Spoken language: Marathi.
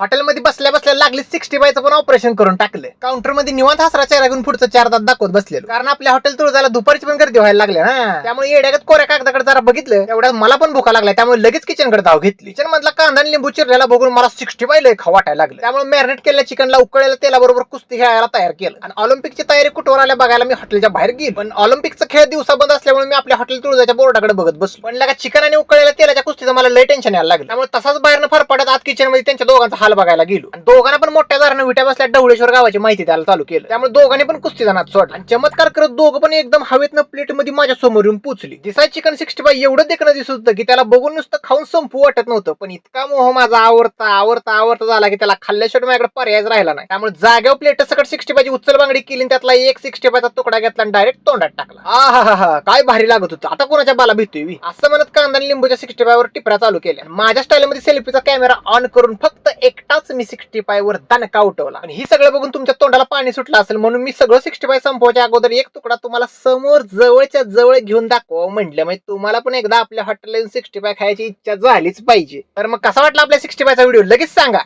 हॉटेलमध्ये बसल्या बसल्या लागली सिक्स्टी बायचं पण ऑपरेशन करून टाकलं काउंटरमध्ये निवांत हसरा चेहरा घेऊन पुढचं चार दात दाखवत बसलेलो. कारण आपल्या हॉटेल तुळजाला दुपारची पण गर्दी व्हायला लागली ना. त्यामुळे येड्यागत कोऱ्या कागदाकडे जरा बघितलं एवढ्यात मला पण भुका लागला त्यामुळे लगेच किचनकडे धाव घेतली. किचन मधला कांदा लिंबू चिरलेला बघून मला सिक्स्टी बाय लय खाऊ वाटायला लागलं. त्यामुळे मॅरिनेट केलेल्या चिकनला उकळलेल्या तेलाबरोबर कुस्ती खेळायला तयार केलं. आणि ऑलिम्पिकची तयारी कुठवर आल्या बघायला मी हॉटेलच्या बाहेर गेली. पण ऑलिम्पिकचा खेळ दिवसा बंद असल्यामुळे मी आपल्या हॉटेल तुळजाच्या बोर्डाकडे बघत बसलो. पण लगा चिकन आणि उकळलेल्या तेलाच्या कुस्तीचं मला लय टेन्शन यायला लागलं. त्यामुळे तसाच बाहेरनं फरफडत आत किचनमध्ये त्यांच्या दोघांचा हाल बघायला गेलो. आणि दोघांना पण मोठ्या दारानं विट्या बसल्या डवळेश्वर गावाची माहिती त्याला चालू केलं. त्यामुळे दोघांनी पण कुस्ती जाणार सोडला. आणि चमत्कार करत दोघं पण एकदम हवेतनं प्लेटमध्ये माझ्यासमोर येऊन पुचली. दिसाय चिकन सिक्स्टी फाय एवढं देखणं दिसत होतं की त्याला बघून नुसतं खाऊन संपू वाटत नव्हतं. पण इतका मोह माझा आवडता आवडता आवडता झाला की त्याला खाल्ल्याशिवाय माझ्याकडे पर्यायच राहिला नाही. त्यामुळे जाग्यावर प्लेट सकट सिक्स्टी फायची उचल बांगडी केली आणि त्यातला एक सिक्स्टी फायचा तुकडा घेतला आणि डायरेक्ट तोंडात टाकला. हा हा हा काय भारी लागत होतं. आता कोणाच्या बाला भीतोय असं म्हणत कांदा आणि लिंबूच्या सिक्स्टी फायवर टिपऱ्या चालू केल्या. माझ्या स्टाईलमध्ये सेल्फीचा कॅमेरा ऑन करून फक्त एक एकटाच मी सिक्स्टी फाय वर दणका उठवला. आणि ही सगळं बघून तुमच्या तोंडाला पाणी सुटलं असेल म्हणून मी सगळं सिक्स्टी फाय संपवायच्या अगोदर एक तुकडा तुम्हाला समोर जवळच्या जवळ घेऊन दाखवा. म्हटलं म्हणजे तुम्हाला पण एकदा आपल्या हॉटेल सिक्स्टी फाय खायची इच्छा झालीच पाहिजे. तर मग कसा वाटला आपल्या सिक्स्टी फायचा व्हिडिओ लगेच सांगा.